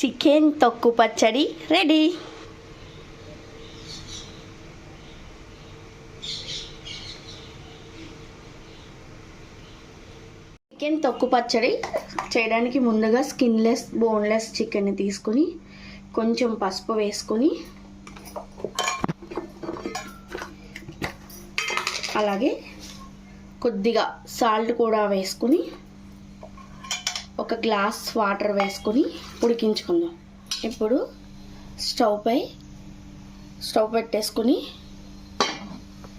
Chicken తొక్కు పచ్చడి ready. Chicken తొక్కు పచ్చడి చేయడానికి ముందుగా స్కిన్లెస్ బోన్లెస్ చికెన్ని తీసుకుని కొంచెం పసుపు వేసుకొని అలాగే కొద్దిగా సాల్ట్ కూడా వేసుకుని ఒక గ్లాస్ వాటర్ వేసుకొని ఉడికించుకుందాం. ఇప్పుడు స్టవ్ పై స్టవ్ పెట్టేసుకుని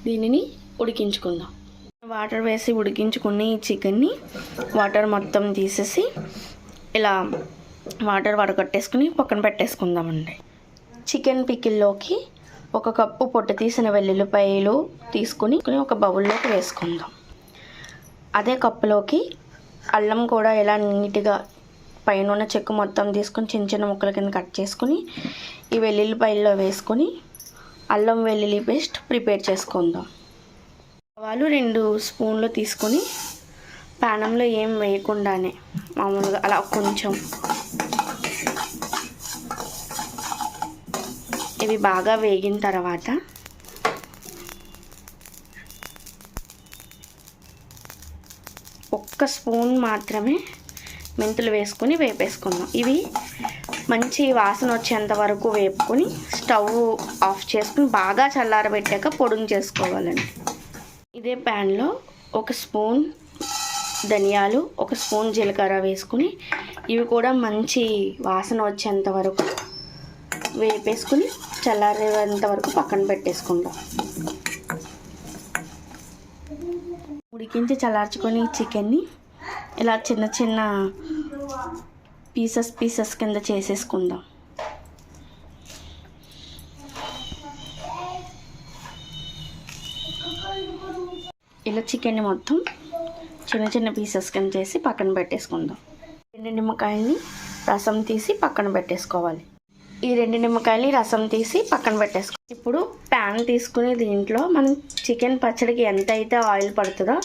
దీనిని ఉడికించుకుందాం. వాటర్ వేసి ఉడికించుకుని ఈ చికెన్ని వాటర్ మొత్తం తీసేసి ఇలా వాటర్ వడగట్టేసుకుని పక్కన పెట్టేసుకుందామండి. చికెన్ పికిల్లోకి ఒక కప్పు పొట్టు తీసిన వెల్లుల్లిపాయలు తీసుకుని ఒక బౌల్లోకి వేసుకుందాం. అదే కప్పులోకి అల్లం కూడా ఇలా నీట్గా పైన ఉన్న చెక్కు మొత్తం తీసుకొని చిన్న చిన్న ముక్కల కింద కట్ చేసుకుని ఈ వెల్లుల్లిపాయల్లో వేసుకొని అల్లం వెల్లుల్లి పేస్ట్ ప్రిపేర్ చేసుకుందాం. ఆవాలు రెండు స్పూన్లు తీసుకొని పానంలో ఏం వేయకుండానే మామూలుగా అలా కొంచెం ఇవి బాగా వేగిన తర్వాత ఒక్క స్పూన్ మాత్రమే మెంతులు వేసుకుని వేపేసుకుందాం. ఇవి మంచి వాసన వచ్చేంత వరకు వేపుకొని స్టవ్ ఆఫ్ చేసుకుని బాగా చల్లారబెట్టాక పొడుగు చేసుకోవాలండి. ఇదే ప్యాన్లో ఒక స్పూన్ ధనియాలు ఒక స్పూన్ జీలకర్ర వేసుకుని ఇవి కూడా మంచి వాసన వచ్చేంత వరకు వేపేసుకుని చల్లారేంత వరకు పక్కన పెట్టేసుకుందాం. ఉడికించి చల్లార్చుకొని చికెన్ని ఇలా చిన్న చిన్న పీసెస్ పీసెస్ కింద చేసేసుకుందాం. ఇలా చికెన్ని మొత్తం చిన్న చిన్న పీసెస్ కింద చేసి పక్కన పెట్టేసుకుందాం. రెండు నిమ్మకాయల్ని రసం తీసి పక్కన పెట్టేసుకోవాలి. ఈ రెండు నిమ్మకాయలు రసం తీసి పక్కన పెట్టేసుకో. ఇప్పుడు ప్యాన్ తీసుకుని దీంట్లో మనం చికెన్ పచ్చడికి ఎంత అయితే ఆయిల్ పడుతుందో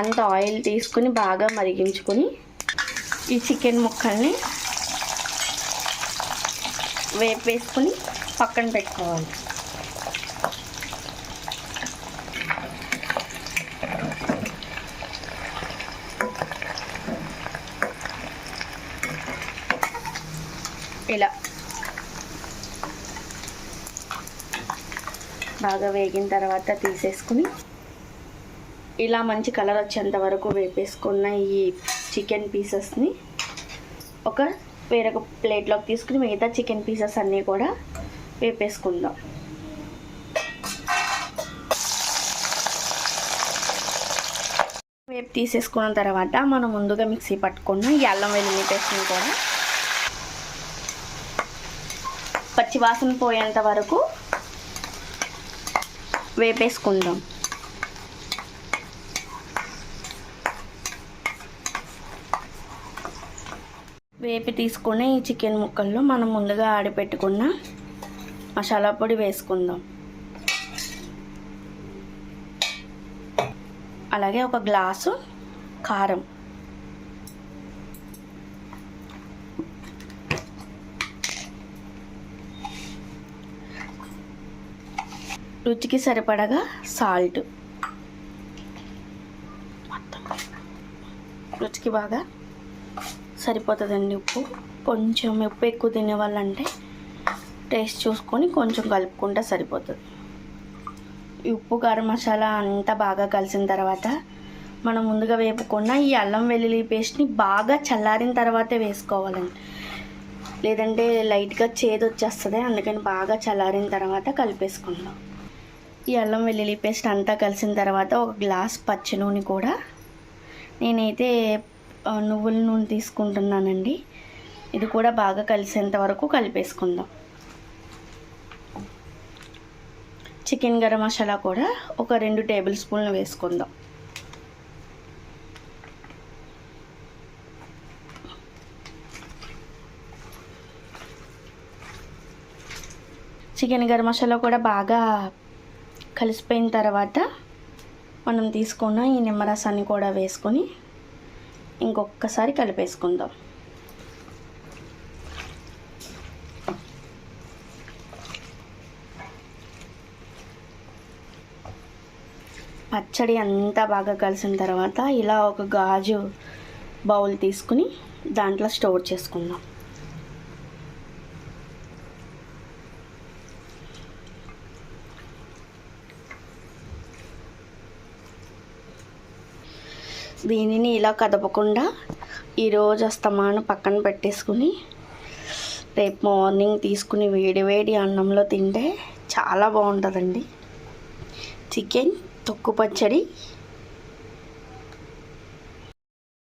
అంత ఆయిల్ తీసుకుని బాగా మరిగించుకొని ఈ చికెన్ ముక్కల్ని వేపేసుకుని పక్కన పెట్టుకోవాలి. ఇలా. బాగా వేగిన తర్వాత తీసేసుకుని ఇలా మంచి కలర్ వచ్చేంత వరకు వేపేసుకున్న ఈ చికెన్ పీసెస్ని ఒక వేరొక ప్లేట్లోకి తీసుకుని మిగతా చికెన్ పీసెస్ అన్నీ కూడా వేపేసుకుందాం. వేపు తీసేసుకున్న తర్వాత మనం ముందుగా మిక్సీ పట్టుకున్న ఈ అల్లం వెల్లుల్లి పేస్ట్ని కూడా పచ్చివాసన పోయేంత వరకు వేపేసుకుందాం వేపి తీసుకుని ఈ చికెన్ ముక్కల్లో మనం ముందుగా ఆడిపెట్టుకున్న మసాలా పొడి వేసుకుందాం. అలాగే ఒక గ్లాసు కారం. రుచికి సరిపడగా సాల్ట్. రుచికి బాగా సరిపోతుందండి ఉప్పు. కొంచెం ఉప్పు ఎక్కువ తినే వాళ్ళంటే టేస్ట్ చూసుకొని కొంచెం కలుపుకుంటే సరిపోతుంది. ఈ ఉప్పు కారం మసాలా అంతా బాగా కలిసిన తర్వాత మనం ముందుగా వేపుకున్న ఈ అల్లం వెల్లుల్లి పేస్ట్ని బాగా చల్లారిన తర్వాతే వేసుకోవాలండి. లేదంటే లైట్గా చేదు వచ్చేస్తుంది అందుకని బాగా చల్లారిన తర్వాత కలిపేసుకుందాం. ఈ అల్లం వెల్లుల్లి పేస్ట్ అంతా కలిసిన తర్వాత ఒక గ్లాస్ పచ్చి నూనె కూడా నేనైతే నువ్వుల నూనె తీసుకుంటున్నానండి. ఇది కూడా బాగా కలిసేంత వరకు కలిపేసుకుందాం. చికెన్ గరం మసాలా కూడా ఒక రెండు టేబుల్ స్పూన్లు వేసుకుందాం. చికెన్ గరం మసాలా కూడా బాగా కలిసిపోయిన తర్వాత మనం తీసుకున్న ఈ నిమ్మరసాన్ని కూడా వేసుకొని ఇంకొకసారి కలిపేసుకుందాం. పచ్చడి అంతా బాగా కలిసిన తర్వాత ఇలా ఒక గాజు బౌల్ తీసుకుని దాంట్లో స్టోర్ చేసుకుందాం. దీనిని ఇలా కదపకుండా ఈరోజు అస్తమాను పక్కన పెట్టేసుకుని రేపు మార్నింగ్ తీసుకుని వేడివేడి అన్నంలో తింటే చాలా బాగుంటుందండి. చికెన్ తొక్కు పచ్చడి